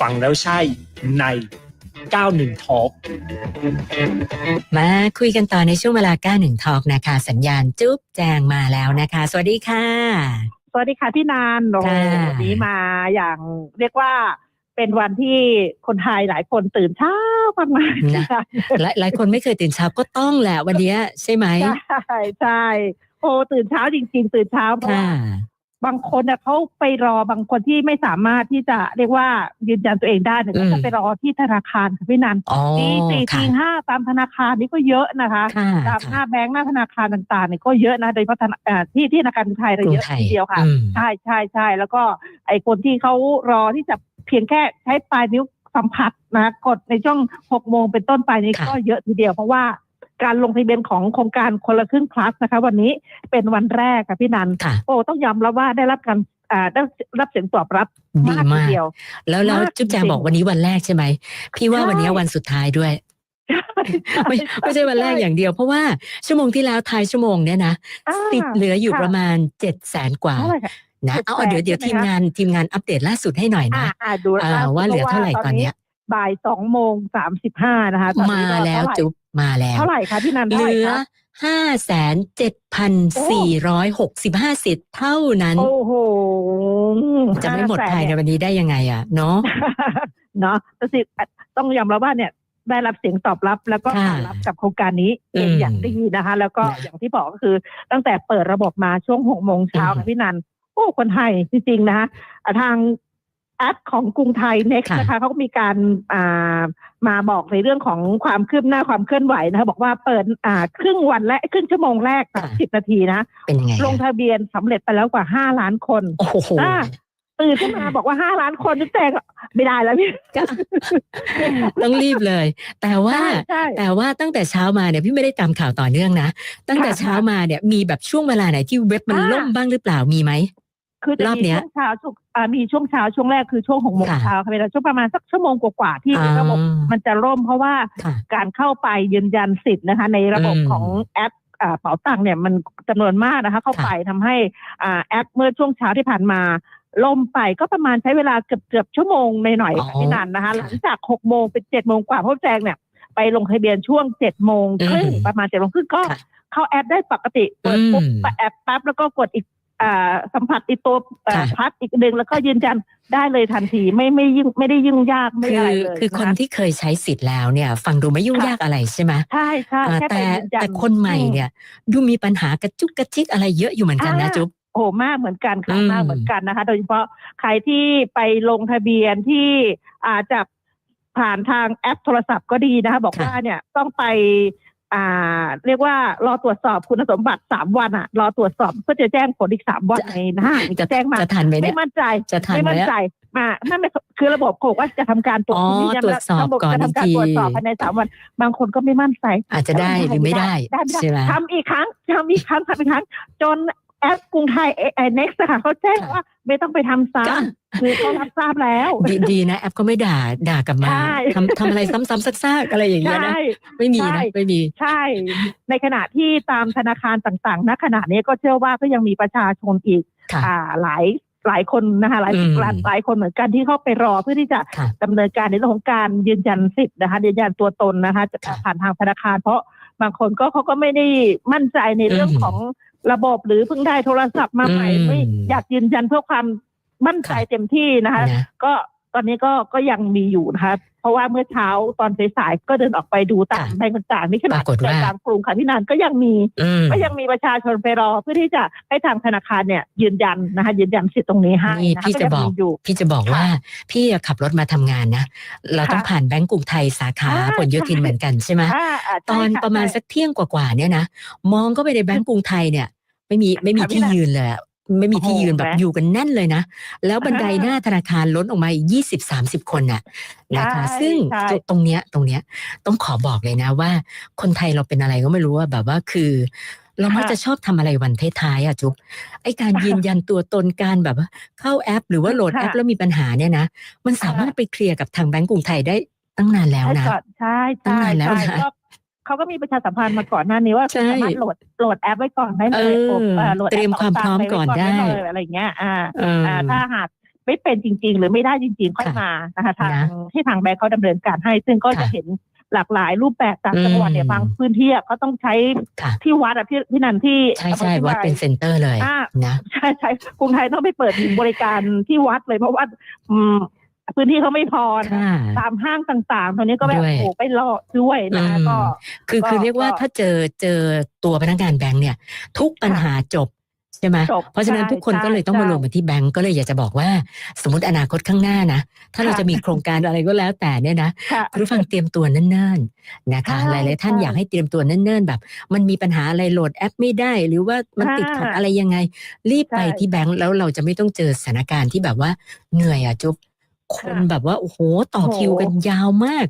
ฟังแล้วใช่ใน 91 Talk มาคุยกันต่อในช่วงเวลา 91ทอกนะคะ สัญญาณจุ๊บแจงมาแล้วนะคะ สวัสดีค่ะ สวัสดีค่ะพี่นานโอ้โหค่ะ วันนี้มาอย่างเรียกว่าเป็นวันที่คนไทยหลายคนตื่นเช้ามากๆนะหลายหลายคนไม่เคยตื่นเช้าก็ต้องแหละวันเนี้ยใช่ไหมใช่ใช่โอ้ตื่นเช้าจริง ๆ ตื่นเช้าเพราะค่ะว่า บางคนเนี่ยเขาไปรอบางคนที่ไม่สามารถที่จะเรียกว่ายืนยันตัวเองได้เนี่ยอืก็มจะไปรอที่ธนาคารค่ะพี่นันอ๋อตีสี่ค่ะตีห้าตามธนาคารนี่ก็เยอะนะคะค่ะตามหน้าค่ะแบงก์หน้าธนาคารต่างๆเนี่ยก็เยอะนะโดยเฉพาะธนาเอ่อที่ที่ธนาคารกรุงไทยเรากรุเยงอะไทยทีเดียวค่ะอืมใช่ใช่ใช่แล้วก็ไอคนที่เขารอที่จะเพียงแค่ใช้ปลายนิ้วสัมผัสนะกดในช่วงหกโมงเป็นต้นไปนี้ค่ะก็เยอะทีเดียวเพราะว่า การลงทะเบียนของโครงการคนละครึ่งคลาสนะคะ วันนี้เป็นวันแรกค่ะพี่นันค่ะโอ้ต้องยอมรับว่าได้รับการอ่าได้รับเสียงตอบรับดีมากทีมากเดียว แล้วแล้วมากจุ๊บแจงจริงๆบอกวันนี้วันแรกใช่ไหม พี่ว่าใช่วันนี้วันสุดท้ายด้วยไม่ไม่ใช่วันแรกอย่างเดียว เพราะว่าชั่วโมงที่แล้วท้ายชั่วโมงเนี่ยนะอ่าติดเหลืออยู่ค่ะประมาณเจ็ดแสนกว่าเท่าไหร่คะนะเอาเอาเดี๋ยวเดี๋ยวใช่ทีไหมมคะงานทีมงานอัปเดตล่าสุดให้หน่อยอ่านะอ่าดูอ่าล่สุดว่าเหลือเท่าไหร่ตอนเนี้ยบ่ายสองโมงสามสิบห้านะคะตอนมานี้ก็แล้วเท่าไหร่จุ๊บ มาแล้วเท่าไหร่คะพี่นันเหเท่าไหร่ลือคะห้าแสนเจ็ดพันสี่ร้อยหกสิบห้าสิทธิ์เท่านั้น โอ้โหจะไม่หมดภายใน500,000วันนี้ได้ยังไงอะ เนาะเนาะแต่สิต้องยอมรับว่าเนี่ยได้รับเสียงตอบรับแล้วก็ค่ะตอบรับกับโครงการนี้เป็นอืมอย่างดีนะคะ แล้วก็นะอย่างที่บอกก็คือ ตั้งแต่เปิดระบบมาช่วงหกโมงเช้าอืมค่ะพี่นันโอ้คนไทยจริงๆนะคะอ่าทางแอปของกรุงไทย next ค่ะ นะคะเขาก็มีการอ่ามาบอกในเรื่องของความคืบหน้าความเคลื่อนไหวนะคะบอกว่าเปิดอ่าครึ่งวันและครึ่งชั่วโมงแรกสามสิบนาทีนะ เป็นยังไงลงอะทะเบียนสำเร็จไปแล้วกว่าห้าล้านคน โอ้โห อ่า ตื่นขึ้นมาบอกว่าห้าล้านคนนี่แต่ไม่ได้แล้วพี่ก็ต้องรีบเลย แต่ว่า ใช่ใช่ แต่ว่าตั้งแต่เช้ามาเนี่ยพี่ไม่ได้ตามข่าวต่อเนื่องนะ ตั้งแต่ค่ะเช้ามาเนี่ยมีแบบช่วงเวลาไหนที่เว็บมันอ่า ล่มบ้างหรือเปล่ามีไหม คือจะรอบมีเนี้ย ช่วงเช้าช่วงอ่ามีช่วงเช้าช่วงแรกคือช่วงหกโมงค่ะ เช้าค่ะเวลาช่วงประมาณสักชั่วโมงกว่าๆที่อ่าระบบมันจะล่มเพราะว่า ค่ะ การเข้าไปยืนยันสิทธิ์นะคะ ในระบบอืมของแอปอ่าเป๋าตังค์เนี่ยมันจำนวนมากนะคะ เข้าค่ะไปทำให้อ่าแอปเมื่อช่วงเช้าที่ผ่านมา ล่มไปก็ประมาณใช้เวลาเกือบเกือบชั่วโมงหน่อยๆค่ะพี่นันนะคะหลังจากหกโมงเป็นเจ็ดโมงกว่าเพราะแจงเนี่ย ไปลงทะเบียนช่วงเจ็ดโมงครึ่งอืมประมาณเจ็ดโมงครึ่งก็ค่ะเข้าแอปได้ปกติเปิดปุ๊บอืม แอปปั๊บแล้วก็กดอีกอ่า สัมผัสอีกตัวเอ่อค่ะพัดอีกดึงแล้วก็ยืนยันได้เลยทันทีไม่ไม่ยิ่งไม่ได้ยุ่งยากไม่คือะไรอเลยคือคนนะที่เคยใช้สิทธิ์แล้วเนี่ย ฟังดูไม่ยุ่งค่ะยากอะไรใช่ไหมใช่ใช่อ่าแค่ไปแต่ยืนยันแต่คนใหม่เนี่ย ดูมีปัญหากระจุกกระจิกอะไรเยอะอยู่เหมือนกันนะอ่าจุ๊บโอ้โหมากเหมือนกันค่ะอืมมากเหมือนกันนะคะ โดยเฉพาะใครที่ไปลงทะเบียนที่อาจจะผ่านทางแอปโทรศัพท์ก็ดีนะคะ บอกค่ะว่าเนี่ยต้องไป อ่า เรียกว่ารอตรวจสอบคุณสมบัติสามวันอะ รอตรวจสอบเพื่อจะแจ้งผลอีกสามวันในหน้าจะจะแจ้งมาจะทันไหมเนี่ไม่ยมั่นใจจะทันไม่ไหมมั่นอะใจมานั่นไม่คือระบบโกว่าจะทำการตรวจอ๋อยืนยันตรวจสอบระบบก่อนจะทำการอีกทีตรวจสอบภายในสามวัน บางคนก็ไม่มั่นใจอาจจะได้หรือไม่ได้ได้ไม่ได้ใช่ไหมทำอีกครั้งทำอีกครั้งทำอีกครั้งจน แอปกรุงไทยไอ้ next อะค่ะเขาแจ้งค่ะว่าไม่ต้องไปทำซ้ก็ำคือเขารับทราบแล้วดีดีนะแอปก็ไม่ด่าด่ากลับมาใช่ทำทำอะไรซ้ำๆซากๆอะไรอย่างเงี้ยนะใช่ไม่มีนะใช่ไม่มีใช่ ในขณะที่ตามธนาคารต่างๆณขณะนี้ก็เชื่อว่าก็ยังมีประชาชนอีกค่ะอ่าหลายหลายคนนะคะหลายสิบอืมล้านหลายคนเหมือนกันที่เข้าไปรอเพื่อที่จะค่ะดำเนินการในเรื่องของการยืนยันสิทธิ์นะคะยืนยันตัวตนนะคะจะค่ะผ่านทางธนาคารเพราะบางคนก็เขาก็ไม่ได้มั่นใจในเรื่องอืมของ ระบบหรือเพิ่งได้โทรศัพท์มาใหม่อืมไม่อยากยืนยันเพื่อความมั่นใจค่ะเต็มที่นะคะ นะ ก็ตอนนี้ก็ก็ยังมีอยู่นะคะ เพราะว่าเมื่อเช้าตอนสายๆก็เดินออกไปดูตามค่ะแบงก์ต่างๆนี่ขนาดปรากฏใจว่า กลางกรุงค่ะพี่นันก็ยังมี อืม ก็ยังมีประชาชนไปรอเพื่อที่จะให้ทางธนาคารเนี่ย ยืนยันนะคะ ยืนยันสิทธิ์ตรงนี้ให้นี่นะคะพี่จะบอก ยังมีอยู่ พี่จะบอกค่ะว่าพี่อะขับรถมาทำงานนะ เราต้องค่ะผ่านแบงก์กรุงไทยสาขาอ่าผลโยธินใช่ เหมือนกันใช่ไหม อ่าาตอนใช่ค่ประมาณใช่ สักเที่ยงกว่าๆเนี่ยนะ มองก็ไปในแบงก์กรุงไทยเนี่ย ไม่มีไม่มีค่ะพี่ที่นันยืนเลยอะไม่มีที่โอ้โหยืนแบบแม่อยู่กันแน่นเลยนะ แล้วบันไดอ่าหน้าธนาคารล้นออกมาอีกยี่สิบสามสิบคนน่ะนะคะใช่ซึ่งใช่ตรงเนี้ยตรงเนี้ยต้องขอบอกเลยนะว่า คนไทยเราเป็นอะไรก็ไม่รู้ว่าแบบว่าคือ เรามักค่ะจะชอบทำอะไรวันท้ายๆอะจุ๊บไอการยืนยันตัวตนการแบบว่าเข้าแอป หรือว่าโหลดค่ะแอปแล้วมีปัญหาเนี่ยนะมันสามารถไปเคลียร์กับทางแบงก์กรุงไทยได้ตั้งนานแล้วใช่นะก่อนใช่ตั้งใช่นานแล้วใช่นะก็ เขาก็มีประชาสัมพันธ์มาก่อนหน้านี้ว่าใช่สามารถโหลดโหลดแอปไว้ก่อนได้เลยเออโหลดแอปเตรียมความพร้อมต่งๆก่อนว้ได้เลยอะไรเงี้ยอ่าเออออ่าถ้าหากไม่เป็นจริง ๆ หรือไม่ได้จริง ๆ ค่อยค่ะมานะคะทางนะที่ทางแบงค์เขาดำเนินการให้ ซึ่งก็จะค่ะเห็นหลากหลายรูปแบบตามจังหวัดเนี่ยอืมบางพื้นที่อะเขาต้องใช้ค่ะที่วัดอะพี่พี่นันที่ใช่ใช่อำภอวัดพิมายเป็นเซ็นเตอร์เลยอ่านะใช่ใช่กรุงไทยต้องไปเปิดบริการที่วัดเลยเพราะว่าอืม พื้นที่เขาไม่พอนะค่ะ ตามห้างต่างๆตอนนี้ก็แบบด้วย โอ้โหไปรอด้วยนะอืมก็ คือก็คือเรียกว่าก็ถ้าเจอเจอตัวพนักงานแบงค์เนี่ย ทุกปัญหาจบใช่ไหมจบเพราะฉะนั้นใช่ทุกคนก็เลยต้องใช่มารวมกันที่แบงก์ก็เลยอยากจะบอกว่า สมมติอนาคตข้างหน้านะ ถ้าเราค่ะ จะมีโครงการอะไรก็แล้วแต่เนี่ยนะ ค่ะ คุณผู้ฟังเตรียมตัวเนิ่นๆนะคะ ใช่หลายๆท่านใช่อยากให้เตรียมตัวเนิ่นๆแบบ มันมีปัญหาอะไรโหลดแอปไม่ได้ หรือว่ามันติดขัดค่ะอะไรยังไง รีบไปใช่ที่แบงก์แล้วเราจะไม่ต้องเจอสถานการณ์ที่แบบว่าเหนื่อยอะจุ๊บ คนค่ะแบบว่า โอ้โห ต่อโอ้โหคิวกันยาวมาก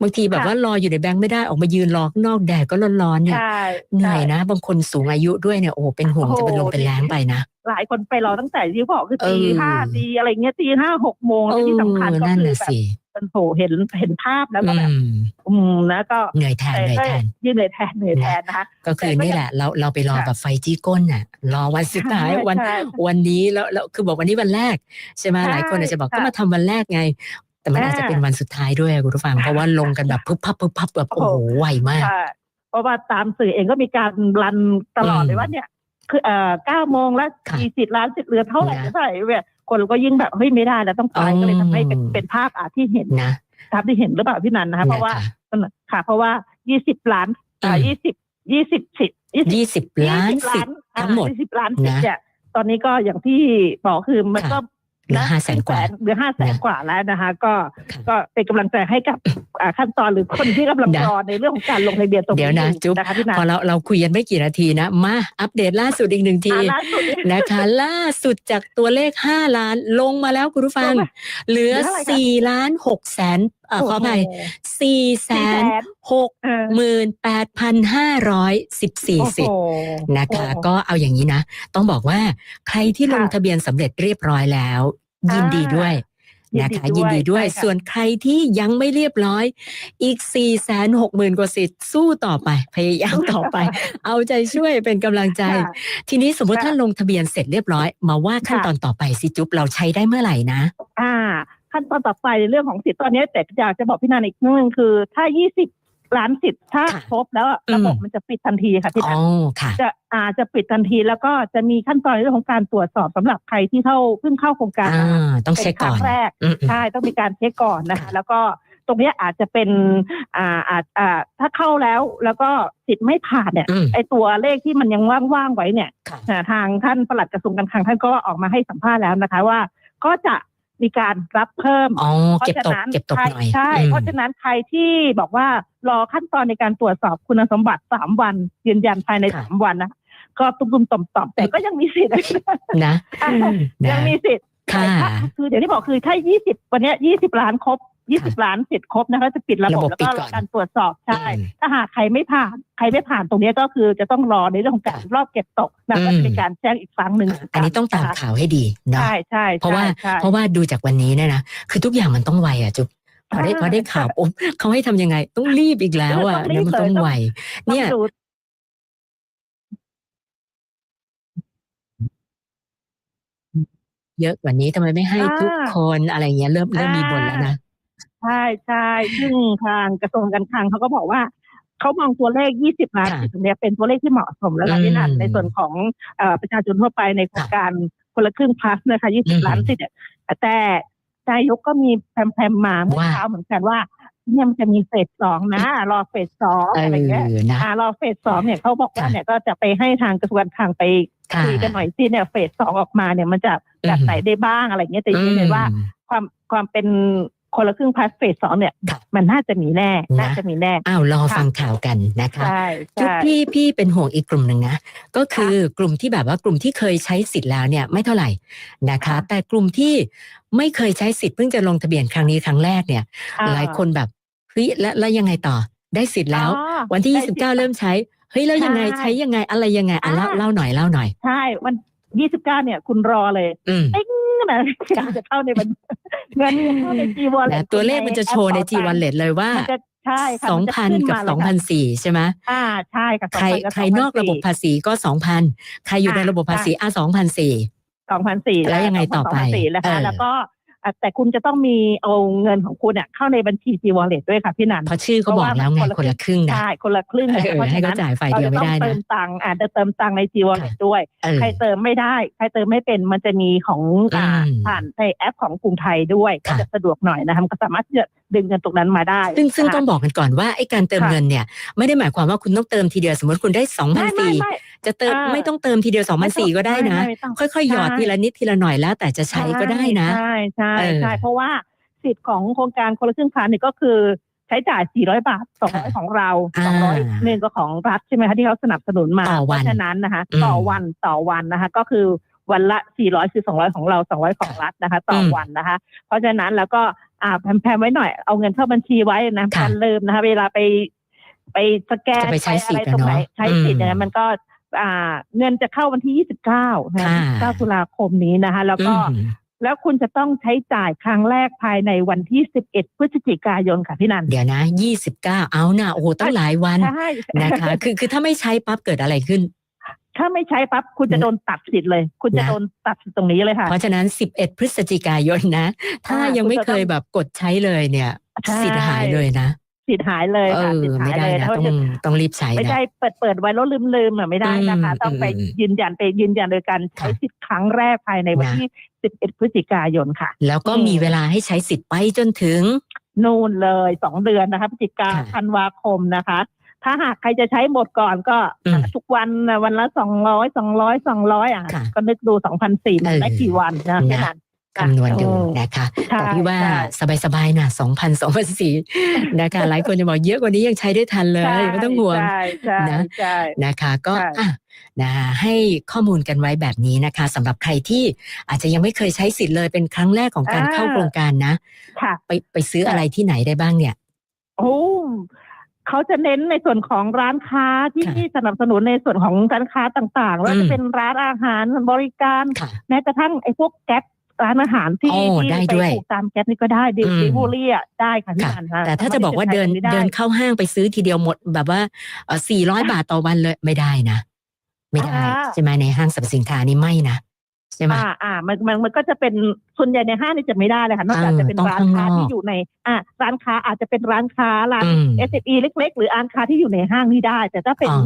บางทีแบบค่ะ ว่ารออยู่ในแบงก์ไม่ได้ออกมายืนรอข้างนอกแดดก็ร้อนๆเนี่ยใช่เหนื่อยใช่นะ บางคนสูงอายุด้วยเนี่ย โอ้โหเป็นห่วงโอ้โหจะเป็นลมเป็นแรงไปนะ หลายคนไปรอตั้งแต่ที่บอกคือตีเออห้าตี อะไรเงี้ย ตีห้าหกโมงแล้วที่สำคัญก็นั่นคือน่ะแบบสิโอ้โหเห็นเห็นภาพแล้วก็อืแบบมอืมแล้วก็เหนื่อยแทนแต่เหนื่อยก็แทนยืนเหนื่อยแทนเหนื่อยแทนนะคะก็คือแต่ก็นี่แหละ เราเราไปรอค่ะแบบไฟจี้ก้นน่ะ รอวันสุดท้ายใช่วันใช่วันนี้แล้วแล้วคือบอกวันนี้วันแรกใช่ไหมใช่หลายคนอาจจะบอกค่ะก็มาทำวันแรกไงแต่มันอ่าอาจจะเป็นวันสุดท้ายด้วยอะคุณผู้ฟังเพราะว่าลงกันแบบพึบพับพึบพับแบบโอ้โอ้โหโหไวมากใช่เพราะว่าตามสื่อเองก็มีการรันตลอดอืมเลยว่าเนี่ยคือเอ่อเก้าโมงแล้วค่ะกี่สิบล้านสิบเหลือเท่าไหร่นะเท่าไหร่เนี่ย คนก็ยิ่งแบบเฮ้ยไม่ได้แล้วต้องไปอืมก็เลยทำให้เป็นเป็นภาพอาที่เห็นนะภาพที่เห็นหรือเปล่าพี่นันนะคะเพราะว่านะคะค่ะ เพราะว่ายี่สิบล้านอ่าอืมยี่สิบยี่สิบสิบยี่สิบยี่สิบล้านสิทธิ์ทั้งหมดยี่สิบล้านสิทธิ์นะเนี่ยตอนนี้ก็อย่างที่บอกคือมันก็เหลือห้าแสนกว่าเหลือห้าแสนนะกว่าแล้วนะคะ ก็ค่ะก็เป็นกำลังใจให้กับอ่าขั้นตอนหรือคนที่กำลังนะรอในเรื่องของการลงทะเบียนตรงเดี๋นี้ยวนะอยู่จุ๊บนะคะพี่นันพอเราเราคุยกันไม่กี่นาทีนะ มาอัปเดตล่าสุดอีกหนึ่งทีอ่าล่าสุดนี้นะคะล่าสุดจากตัวเลข5ล้านลงมาแล้วคุณผู้ฟังลงมาเหลือเหลืออะไรคะ4ล้าน6แสน เอ่อขออภัยโโห4แสน6เออหมื่นแปดพันห้าร้อยสิบสี่โอ้โหสิทธิ์นะคะโอ้โหก็เอาอย่างนี้นะ ต้องบอกว่าใครที่ลงค่ะทะเบียนสำเร็จเรียบร้อยแล้ว ยินดีด้วยยินนะดีคะยินดีด้วยใช่ค่ะส่วนใครที่ยังไม่เรียบร้อย อีก4ี่แสนหกหมื่นกว่าสิทธิ์สู้ต่อไป พยายามต่อไป เอาใจช่วยเป็นกำลังใจค่ะทีนี้สมมติค่ะถ้าลงทะเบียนเสร็จเรียบร้อย มาว่าขั้นค่ะตอนต่อไปสิจุ๊บเราใช้ได้เมื่อไหร่นะ อ่า ขั้นตอนต่อไปในเรื่องของสิทธิ์ตอนนี้แต่อยากจะบอกพี่นันอีกนิดนึงคือ ถ้า 20 ล้านสิทธิ์ถ้าค่ะครบแล้วอะอืมระบบมันจะปิดทันทีค่ะพี่อ๋นัอนค่ะจะอาจะปิดทันทีแล้วก็จะมีขั้นตอนในเรื่องของการตรวจสอบสำหรับใครที่เข้าเพิ่งเข้าโครงการอ่าต้องเป็เช็นคคก่รั้องนแรกอืมๆใช่ต้องมีการเช็คก่อนนะคะค่ะแล้วก็ตรงเนี้ยอาจจะเป็นอ่าอาจอ่าถ้าเข้าแล้วแล้วก็สิทธิ์ไม่ผ่านเนี่ยอืมไอตัวเลขที่มันยังว่างๆไว้เนี่ยค่ะอ่าทางท่านปลัดกระทรวงการคลังท่านก็ออกมาให้สัมภาษณ์แล้วนะคะว่า ก็จะ มีการรับเพิ่มอ๋อเพราะเก็บฉะตกนั้นเก็บตกใครหน่อยใช่อืมเพราะฉะนั้นใครที่บอกว่ารอขั้นตอนในการตรวจสอบคุณสมบัติสามวัน ยืนยันภายในค่ะสามวันนะก็ตุ้มๆต่อมๆแต่ก็ยังมีสิทธิ์นะยังนะมีสิทธิ์ค่ะถ้าคือเดี๋ยวที่บอกคือถ้า 20 วันเนี้ย20 ล้านครบ 20ล้านสิทธิ์ครบนะคะจะปิดระบบระบบแล้วปิดก็ก่อนการตรวจสอบใช่อืมถ้าหากใครไม่ผ่านใครไม่ผ่านตรงเนี้ยก็คือจะต้องรอในเรื่องของการค่ะรอบเก็บตกนะอืมก็จะมีการแจ้งอีกครั้งหนึ่งอันนี้ต้องตามนะคะข่าวให้ดีเนาะใช่ใช่เพราะว่าใช่เพราะว่าดูจากวันนี้เนี่ยนะคือทุกอย่างมันต้องไวอะจุ๊บพอได้อ่าพอได้ข่าวปุ๊บเขาให้ทำยังไง ต้องรีบอีกแล้วอะต้องรีบเดี๋ยวมันต้องเลยต้องไวต้อเนี่ยงดูเยอะกว่านี้ทำไมไม่ให้ทุกอ่าคนอะไรเงี้ยเริ่มเริ่มมีบ่นแล้วนะ ใช่ใช่ซึ่งทางกระทรวงการคลังเขาก็บอกว่าเขามองตัวเลข 20 ล้านค่ะสิทธิ์ตรงเนี้ยเป็นตัวเลขที่เหมาะสมแล้วล่ะอืมพี่นันในส่วนของเอ่อประชาชนทั่วไปในโครงการคนละครึ่งพลัสนะคะอืม20 ล้านสิทธิ์เนี่ยแต่นายกก็มีแพรมๆมาเมื่อว่าเช้าเหมือนกันว่าเนี่ยมันจะมีเฟสสองนะ รอเฟสสองเออะไรเงี้ยอนะอ่ารอเฟสสองเนี่ยเขาบอกว่าค่ะเนี่ยก็จะไปให้ทางกระทรวงการคลังไปค่ะคุยกันหน่อยสิเนี่ยเฟสสองออกมาเนี่ยมันจะแบบไหนได้บ้างอะไรเงี้ยแต่ยืนยันว่าอืมความความเป็น คนละครึ่งพาสเฟสสองเนี่ย ค่ะ มันน่าจะมีแน่นะ น่าจะมีแน่ อ้าวรอฟังข่าวกันนะคะ ใช่จุ๊บใช่พี่พี่เป็นห่วงอีกกลุ่มหนึ่งนะ ก็คือกลุ่มที่แบบว่ากลุ่มที่เคยใช้สิทธิ์แล้วเนี่ยไม่เท่าไหร่นะคะ ค่ะ แต่กลุ่มที่ไม่เคยใช้สิทธิ์เพิ่งจะลงทะเบียนครั้งนี้ครั้งแรกเนี่ย อ่หลายคนแบบเฮ้ยแล้วแล้วยังไงต่อได้สิทธิ์แล้ว อ๋อ วันที่ได้สิทธิ์29 เริ่มใช้เฮ้ยแล้วยังไงใช่ใช้ยังไงอะไรยังไงอะเล่าอ่า เล่าหน่อยเล่าหน่อย ใช่วันยี่สิบเก้าเนี่ย คุณรอเลย อืม นะจะเข้าในบัญเงินจะเข้าในจีวอลนะตัวเลขมันจะโชว์ใน G Wallet เลยว่ามันจะใช่ค่ะมัจะขึ้2,000กับมาเลยค่ะ2,000ใช่ไหมอ่าใช่ค่ะใคร2,000กับใครนอกระบบ2,004ภาษีก็2,000ใครอยู่ในอ่าระบบภาษีอะ2,004สองพันสี่แล้วยังไงต่อไปแล้วเอค่ะอแล้วก็อะ แต่คุณจะต้องมีเอาเงินของคุณเนี่ยเข้าในบัญชี G Wallet ด้วยค่ะพี่นันเพราะชื่อก็บอกแล้วไงคนละครึ่งนะใช่คนละครึ่งเอนะอเพราะให้ฉะเขานั้นจ่ายฝ่ายเดียวไม่ได้เราจะต้องเตินะมตังค์อาจจะเติมตังค์ใน G Wallet ด้วยเออใครเติมไม่ได้ ใครเติมไม่เป็นมันจะมีของอ่าอืมผ่านในแอปของกรุงไทยด้วยก็ค่ะจะสะดวกหน่อยนะคะมันก็สามารถที่จะดึงเงินตรงนั้นมาได้ ซึ่งซึ่งนะคะต้องบอกกันก่อนว่าไอ้การเติมค่ะเงินเนี่ยไม่ได้หมายความว่าคุณต้องเติมทีเดียวสมมติคุณได้สองพันไม่ไม่สี่ไม่จะเติมอ่าไม่ต้องเติมทีเดียวสองพันสี่ก็ได้นะไม่ไม่ต้องค่อยๆหยอดใช่ทีละนิดทีละหน่อยแล้วแต่จะใช้ก็ได้นะใช่ใช่เออใช่เพราะว่าสิทธิ์ของโครงการคนละครึ่งพันเนี่ยก็คือใช้จ่าย 400 บาทค่ะ200 ของเราอ่า200หนึ่งก็ของรัฐใช่ไหมคะที่เขาสนับสนุนมาต่อวันเพราะฉะนั้นนะคะอืมต่อวันต่อวันนะคะ ก็คือวันละ 400 คือ 200 ของเรา 200 ของรัฐนะคะ ต่ออมวันนะคะ เพราะฉะนั้นแล้วก็อ่าแพมๆไว้หน่อยเอาเงินเข้าบัญชีไว้นะค่ะการลืมนะคะ เวลาไปไปสแกนจะไปใช้สิทธิ์อะไรตรงไหนอะเนาะใช้สิทธิ์อืมเนี่ยมันก็อ่าเงินจะเข้าวันที่ 29นะค่ะ29 ตุลาคมนี้นะคะ แล้วก็อืม แล้วคุณจะต้องใช้จ่ายครั้งแรกภายในวันที่ 11 พฤศจิกายนค่ะพี่นัน เดี๋ยวนะยี่สิบเก้าเอานะโอ้โหตั้งหลายวันใช่นะคะ คือคือถ้าไม่ใช้ปั๊บเกิดอะไรขึ้น ถ้าไม่ใช้ปั๊บคุณจะโดนตัดสิทธิ์เลย คุณจะนะโดนตัดสิทธิ์ตรงนี้เลยค่ะ เพราะฉะนั้น 11 พฤศจิกายนนะ ถ้าอ่ายัยังไม่คุณจะเคยต้องแบบกดใช้เลยเนี่ยใช่สิทธิ์หายเลยนะ สิทธิ์หายเลยเอค่ะอสิทธิ์หาไม่ยได้เลยนะเพราะต้องจะต้องรีบใช้ไม่นะใช่เปิดเปิดไว้แล้วลืมลืมๆอะไม่ได้นะคะอืมต้องไปอืมยืนยันไปยืนยันโดยการใช้ค่ะสิทธิ์ครั้งแรกภายในวันนะที่ 11 พฤศจิกายนค่ะ แล้วก็อืมมีเวลาให้ใช้สิทธิ์ไปจนถึงนู่นเลยสองเดือนนะคะพฤศจิกาค่ะธันวาคมนะคะ ถ้าหากใครจะใช้หมดก่อนก็อืมทุกวันน่ะวันละสองร้อยสองร้อยสองร้อยอะค่ะก็นึกดูสองพันสี่มันเออได้กี่วันนะนะแค่นั้น คำนวณดูอืมนะคะใช่แต่พี่ว่าใช่สบายๆนะ2,000 2,004นะคะหลายคนจะบอกเยอะกว่านี้ยังใช้ได้ทันเลยใช่ไม่ต้องห่วงใช่ใช่นะใช่นะคะก็ใช่อะนะให้ข้อมูลกันไว้แบบนี้นะคะสำหรับใครที่อาจจะยังไม่เคยใช้สิทธิ์เลยเป็นครั้งแรกของการเข้าโครงการนะค่ะไปไปซื้ออะไรที่ไหนได้บ้างเนี่ย โอ้เขาจะเน้นในส่วนของร้านค้าที่ค่ะสนับสนุนในส่วนของร้านค้าต่างๆว่าอืมจะเป็นร้านอาหารบริการค่ะแม้กระทั่งไอ้พวกแก๊ส ร้านอาหารที่โอ้ที่ได้ไปด้วยปลูกตามแก๊สนี่ก็ได้ดิอืมดิบูรี่อะได้ค่ะพี่ค่ะ นันค่ะแต่ถ้าจะบอกว่าเดินสมรถที่จะใช้ตรงเดินได้เข้าห้างไปซื้อทีเดียวหมดแบบว่าสี่ร้อยบาทต่อวันเลยไม่ได้นะ ไม่ได้ อ่า ใช่ไหมในห้างสรรพสินค้านี่ไม่นะ ใช่ไหมอ่าอ่ามันมันมันก็จะเป็นส่วนใหญ่ในห้างนี่จะไม่ได้เลยค่ะนอกจากเออจะเป็นต้องร้านค้าข้างนอกที่อยู่ใน อ่าร้านค้าอาจจะเป็นร้านค้าร้านอืม SME เล็ก ๆ หรือร้านค้าที่อยู่ในห้างนี่ได้ แต่ถ้าเป็นอ๋อ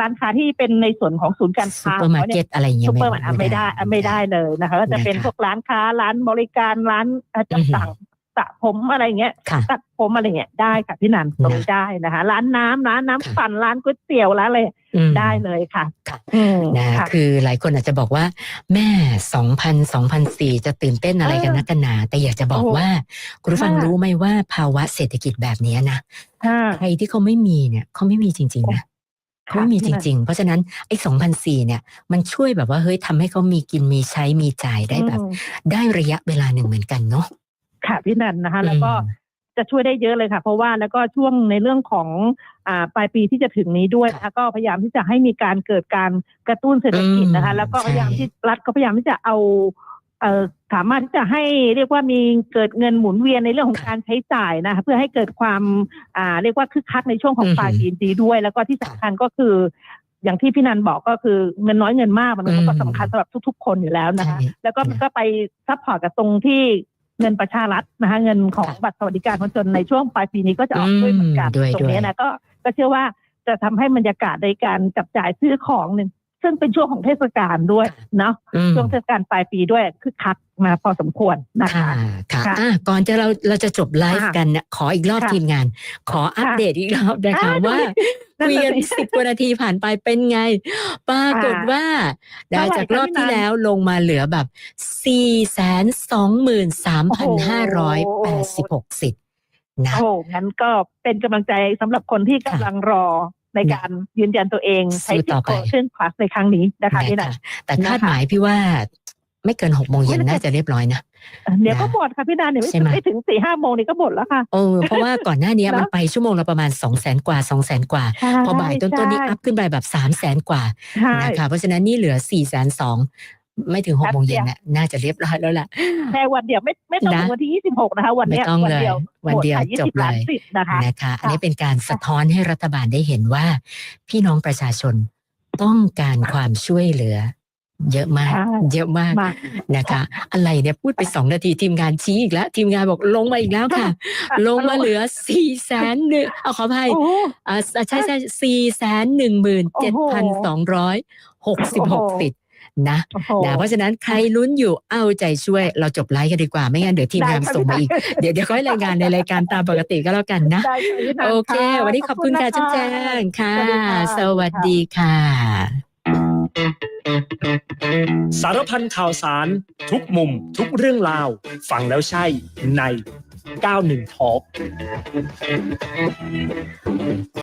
ร้านค้าที่เป็นในส่วนของศูนย์การซูค้าเปอร์มาร์เก็ตอะไรอย่างเงี้ยซูเปอร์มาร์เก็ตไม่ได้อะไม่ได้เลยนะคะก็จะเป็นนะคะพวกร้านค้าร้านบริการร้านเอ่ออือหือต่างๆ สระผมอะไรเงี้ยค่ะ ตัดผมอะไรเงี้ยได้ค่ะพี่นันตรงนี้ได้นะคะ ร้านน้ำร้านน้ำค่ะ ปั่นร้านก๋วยเตี๋ยวร้านอะไรอืม ได้เลยค่ะค่ะ อืมนะค่ะ คือหลายคนอาจจะบอกว่า แม่สองพันสองพันสี่จะตื่นเต้นอะไรกันเออนักกันหนา แต่อยากจะบอกโอ้ว่า คุณผู้ฟังค่ะ รู้ไหมว่าภาวะเศรษฐกิจแบบเนี้ยนะค่ะ ใครที่เขาไม่มีเนี่ยเขาไม่มีจริง ๆ นะเขาไม่มีจริง ๆ เพราะฉะนั้นไอ้สองพันสี่เนี่ยมันช่วยแบบว่าเฮ้ยทำให้เขามีกินมีใช้มีจ่ายได้แบบ อืมได้ระยะเวลาหนึ่งเหมือนกันเนาะ ค่ะพี่นันนะคะ แล้วก็อืมจะช่วยได้เยอะเลยค่ะ เพราะว่าแล้วก็ช่วงในเรื่องของอ่าปลายปีที่จะถึงนี้ด้วยนะคะก็พยายามที่จะให้มีการเกิดการกระตุ้นเศรษฐกิจนะคะอืมแล้วก็ใช่พยายามที่รัฐก็พยายามที่จะเอาเอ่อสามารถที่จะให้เรียกว่ามีเกิดเงินหมุนเวียนในเรื่องของการใช้จ่ายนะคะเพื่อให้เกิดความอ่าเรียกว่าคึกคักในช่วงของปลายปีนี้ด้วย แล้วก็ที่สำคัญก็คืออย่างที่พี่นันบอกก็คือเงินน้อยเงินมากมันก็สำคัญสำหรับทุก ๆ คนอยู่แล้วนะคะใช่แล้วก็มันก็ไปซัพพอร์ตกับตรงที่ เงินประชารัฐนะคะเงินของค่ะบัตรสวัสดิการคนจนในช่วงปลายปีนี้ก็จะออกด้วยเหมือนกันอืมด้วยตรงนี้ด้วยนะก็ก็เชื่อว่าจะทำให้บรรยากาศในการจับจ่ายซื้อของหนึ่ง ซึ่งเป็นช่วงของเทศกาลด้วยเนาะอืมช่วงเทศกาลปลายปีด้วยคึกคักมาพอสมควรนะคะค่ะค่ะค่ะอะก่อนจะเราเราจะจบไลฟ์ค่ะกันเนี่ยขออีกรอบค่ะทีมงาน ขออัปค่ะเดตอีกรอบนะคะอ่าว่านั่นคุยน่ะกันสิสิบกว่านาทีผ่านไปเป็นไง ปรากฏอ่าว่าได้เท่าไหร่จากรอบคะพี่ที่นันแล้วลงมาเหลือแบบสี่แสนสองหมื่นสามพันห้าร้อยแปดสิบหกสิทธิ์นะโอ้งั้นก็เป็นกำลังใจสำหรับคนที่กำลังรอ ในนะการยืนยันตัวเองสู้ใช้สิทต่อธิ์ไปโคเชนพลัสในครั้งนี้นะคะพี่นันนะคะแต่คาดนะคะหมายพี่ว่าไม่เกินหกโมงเย็นไม่น่าจะเรียบร้อยนะเดี๋ยวก็นะหมดค่ะพี่นันเดี๋ยวใช่ไหมไม่ถึงสี่ห้าโมงนี่ก็หมดแล้วค่ะเออเพราะว่าก่อนหน้านี้เนอะมันไปชั่วโมงละประมาณสองแสนกว่าสองแสนกว่าใช่พอบ่ายต้นๆนี้ใช่อัพขึ้นไปแบบสามแสนกว่าใช่นะคะเพราะฉะนั้นนี่เหลือ4ี่แสนสอง ไม่ถึงหกแป๊บโมงเย็นเดียวน่ะน่าจะเรียบร้อยแล้วล่ะแค่วันเดียวไม่ไม่ต้องนะถึงวันที่ยี่สิบหกนะคะ วันไม่เนี้ยต้องวันเลยเดียววันเดียวยี่จสิบบเลล้านยสิทธิ์นะคะนะคะอันนี้เป็นการสะท้อนให้รัฐบาลได้เห็นว่า พี่น้องประชาชนต้องการความช่วยเหลือ เยอะมากใช่เยอะมากมากนะคะ อะไรเนี่ยพูดไปสองนาทีทีมงานชี้อีกแล้ว ทีมงานบอกลงมาอีกแล้วค่ะ ลงมาเหลือสี่แสนหนึ่งเอาขออภัยโอ้โหอ่าใช่ใช่สี่แสนหนึ่งหมื่นเจ็ดพันสองร้อยหกสิบหกสิทธิ์ นะโอ้โหนะเพราะฉะนั้นใครลุ้นอยู่เอาใจช่วยเราจบไลฟ์กันดีกว่าไม่งั้นเดี๋ยวทีมงานได้ค่ะส่งมาอีกพี่เดี๋ยวเดี๋ยวค่อยรายงานในรายการตามปกติก็แล้วกันนะได้ค่ะพี่นันโอเคะวันนี้ขอบคุณค่ะนจุ๊บแจงค่ะ สวัสดีค่ะ สารพันข่าวสาร ทุกมุม ทุกเรื่องราว ฟังแล้วใช่ใน 91 Talk